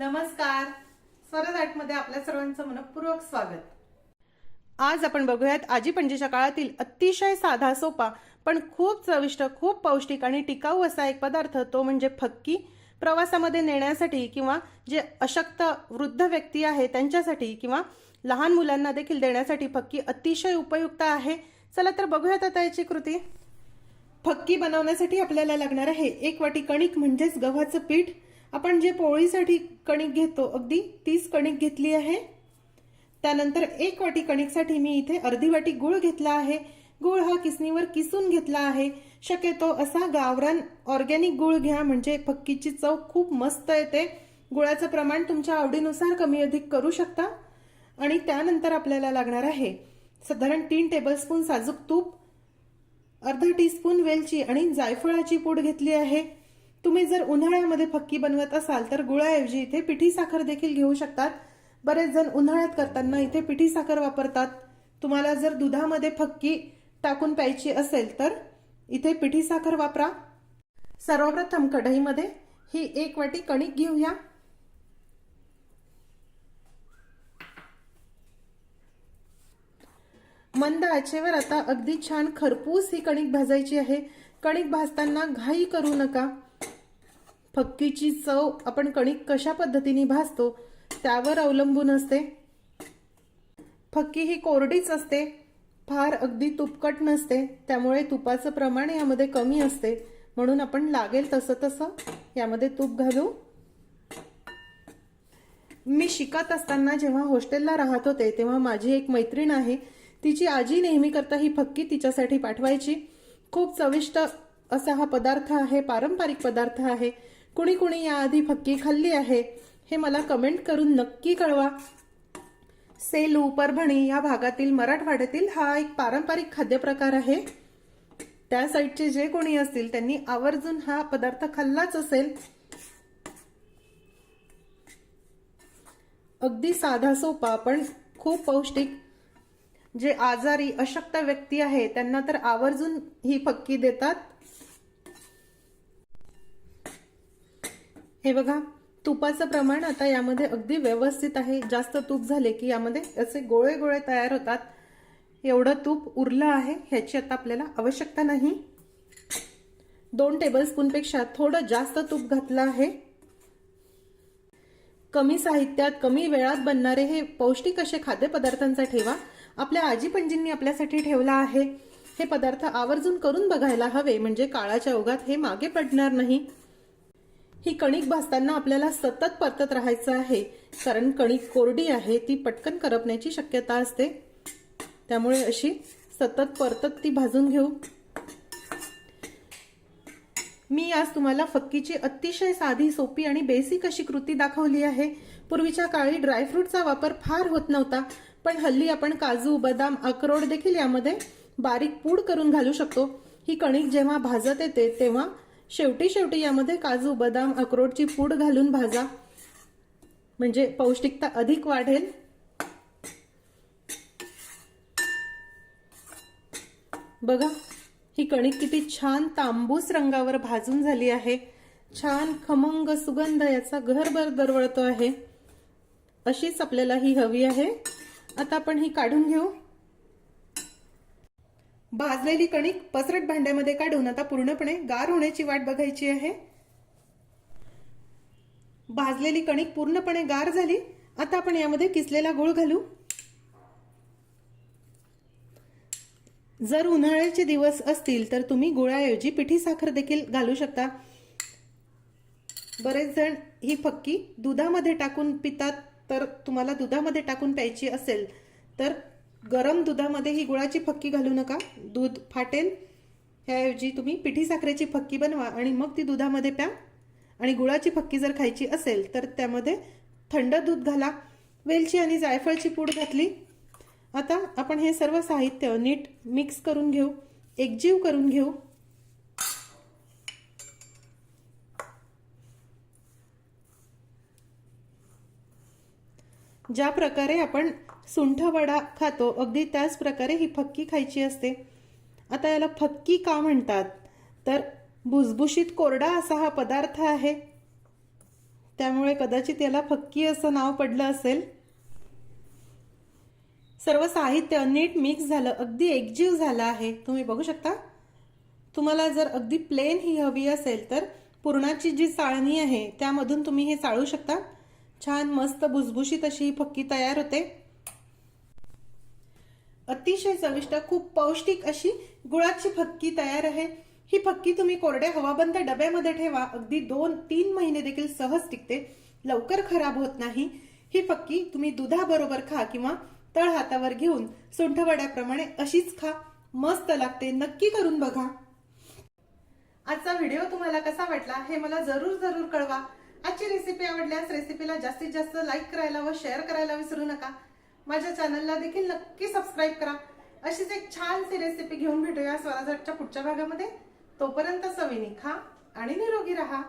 नमस्कार. स्वरजमध्ये आपल्या सर्वांचं मनपूर्वक स्वागत. आज आपण बघूयात आजी पणजीच्या काळातील अतिशय साधा सोपा पण खूप चविष्ट खूप पौष्टिक आणि टिकाऊ असा एक पदार्थ तो म्हणजे फक्की. प्रवासामध्ये नेण्यासाठी किंवा जे अशक्त वृद्ध व्यक्ती आहे त्यांच्यासाठी किंवा लहान मुलांना देखील देण्यासाठी फक्की अतिशय उपयुक्त आहे. चला तर बघूयात आता याची कृती. फक्की बनवण्यासाठी आपल्याला लागणार आहे एक वाटी कणिक म्हणजेच गव्हाचं पीठ. आपण जे पोळीसाठी कणिक घेतो अगदी तीच कणिक घेतली आहे. त्यानंतर एक वाटी कणिकसाठी मी इथे अर्धी वाटी गुळ घेतला आहे. गुळ हा किसणीवर किसून घेतला आहे. शक्यतो असा गावरान ऑर्गॅनिक गुळ घ्या म्हणजे फक्कीची चव खूप मस्त येते. गुळाचं प्रमाण तुमच्या आवडीनुसार कमी अधिक करू शकता. आणि त्यानंतर आपल्याला लागणार आहे साधारण तीन टेबलस्पून साजूक तूप अर्धा टीस्पून वेलची आणि जायफळाची पूड घेतली आहे. तुम्ही जर उन्हाळ्यामध्ये फक्की बनवत असाल तर गुळाऐवजी इथे पिठी साखर देखील घेऊ शकतात. बरेच जण उन्हाळ्यात करताना इथे पिठी साखर वापरतात. तुम्हाला जर दुधामध्ये फक्की टाकून प्यायची असेल तर इथे पिठी साखर वापरा. सर्वप्रथम कढईमध्ये ही एक वाटी कणिक घेऊया. मंद आचेवर आता अगदी छान खरपूस ही कणिक भाजायची आहे. कणिक भाजताना घाई करू नका. फक्कीची चव आपण कणिक कशा पद्धतीने भाजतो त्यावर अवलंबून असते. फक्की ही कोरडीच असते. फार अगदी तुपकट नसते. त्यामुळे तुपाचं प्रमाण यामध्ये कमी असते. म्हणून आपण लागेल तसं तसं यामध्ये तूप घालू. मी शिकत असताना जेव्हा हॉस्टेलला राहत होते तेव्हा माझी एक मैत्रीण आहे. तिची आजी नेहमी करता ही फक्की तिच्यासाठी पाठवायची. खूप चविष्ट असा हा पदार्थ आहे पारंपरिक पदार्थ आहे. कुणी कुणी याआधी फक्की खाल्ली आहे हे मला कमेंट करून नक्की कळवा. सेलू परभणी या भागातील मराठवाड्यातील हा एक पारंपरिक खाद्यप्रकार आहे. त्या साईडचे जे कोणी असतील त्यांनी आवर्जून हा पदार्थ खाल्लाच असेल. अगदी साधा सोपा पण खूप पौष्टिक. जे आजारी अशक्त व्यक्ती आहे त्यांना तर आवर्जून ही फक्की देतात. हे बघा तुपाचं प्रमाण आता यामध्ये अगदी व्यवस्थित आहे. जास्त तूप झाले की यामध्ये असे गोळे गोळे तयार होतात. एवढं तूप उरलं आहे ह्याची आता आपल्याला आवश्यकता नाही. दोन टेबलस्पूनपेक्षा थोडं जास्त तूप घातलं आहे. कमी साहित्यात कमी वेळात बनणारे हे पौष्टिक असे खाद्यपदार्थांचा ठेवा. आपल्या आजी पणजींनी आपल्यासाठी ठेवला आहे. हे पदार्थ आवर्जून करून बघायला हवे म्हणजे काळाच्या ओघात हे मागे पडणार नाही. ही कणिक भाजताना आपल्याला सतत परतत राहायचं आहे. कारण कणिक कोरडी आहे ती पटकन करपण्याची शक्यता असते. त्यामुळे अशी सतत परतत ती भाजून घेऊ. मी आज तुम्हाला फक्कीची अतिशय साधी सोपी आणि बेसिक अशी कृती दाखवली आहे. पूर्वीच्या काळी ड्रायफ्रूटचा वापर फार होत नव्हता पण हल्ली आपण काजू बदाम अक्रोड देखील यामध्ये बारीक पूड करून घालू शकतो. ही कणिक जेव्हा भाजत येते तेव्हा शेवटी शेवटी यामध्ये काजू बदाम अक्रोडची पूड घालून भाजा. म्हणजे पौष्टिकता अधिक वाढेल. बघा ही कणिक किती छान तांबूस रंगावर भाजून झाली आहे. छान खमंग सुगंध याचा घरभर दरवळतो आहे. अशीच आपल्याला ही हवी आहे. आता आपण ही काढून घेऊ. भाजलेली कणिक पसरट भांड्यामध्ये काढून आता पूर्णपणे गार होण्याची वाट बघायची आहे. भाजलेली कणिक पूर्णपणे गार झाली. आता आपण यामध्ये किसलेला गुळ घालू. जर उन्हाळ्याचे दिवस असतील तर तुम्ही गुळाऐवजी पिठी साखर देखील घालू शकता. बरेच जण ही फक्की दुधामध्ये टाकून पितात. तर तुम्हाला दुधामध्ये टाकून प्यायची असेल तर गरम दुधामध्ये ही गुळाची फक्की घालू नका. दूध फाटेल. ह्याऐवजी तुम्ही पिठी साखरेची फक्की बनवा आणि मग ती दुधामध्ये प्या. आणि गुळाची फक्की जर खायची असेल तर त्यामध्ये थंड दूध घाला. वेलची आणि जायफळची पूड घातली. आता आपण हे सर्व साहित्य नीट मिक्स करून घेऊ. एकजीव करून घेऊ. ज्या प्रकारे आपण सुंठ वडा खातो. अगदी त्याच प्रकारे ही फक्की खायची असते. आता याला फक्की का म्हणतात? तर भुसभुशीत कोरडा असा हा पदार्थ आहे. त्यामुळे कदाचित याला फक्की असं नाव पडलं असेल. सर्व साहित्य नीट मिक्स झालं. अगदी एकजीव झालं आहे. तुम्ही बघू शकता. तुम्हाला जर अगदी प्लेन ही हवी असेल तर पुरणाची जी चाळणी आहे त्यामधून तुम्ही हे चाळू शकता. छान मस्त भुसभुशीत अशी ही फक्की तयार होते. अतिशय चविष्ट खूप पौष्टिक अशी गुळाची फक्की तयार आहे. ही फक्की तुम्ही कोरड्या हवाबंद डब्यामध्ये ठेवा. अगदी दोन तीन महिने देखील सहज टिकते. लवकर खराब होत नाही. ही फक्की तुम्ही दुधाबरोबर खा किंवा तळ हातावर घेऊन सुंठवड्याप्रमाणे अशीच खा. मस्त लागते. नक्की करून बघा. आजचा व्हिडिओ तुम्हाला कसा वाटला हे मला जरूर जरूर कळवा. आजची रेसिपी आवडल्यास रेसिपीला जास्तीत जास्त लाईक करायला व शेअर करायला विसरू नका. माझ्या चॅनलला देखील नक्की सबस्क्राईब करा. अशीच एक छानशी रेसिपी घेऊन भेटूया स्वराजच्या पुढच्या भागामध्ये. तोपर्यंत सविनी खा आणि निरोगी राहा.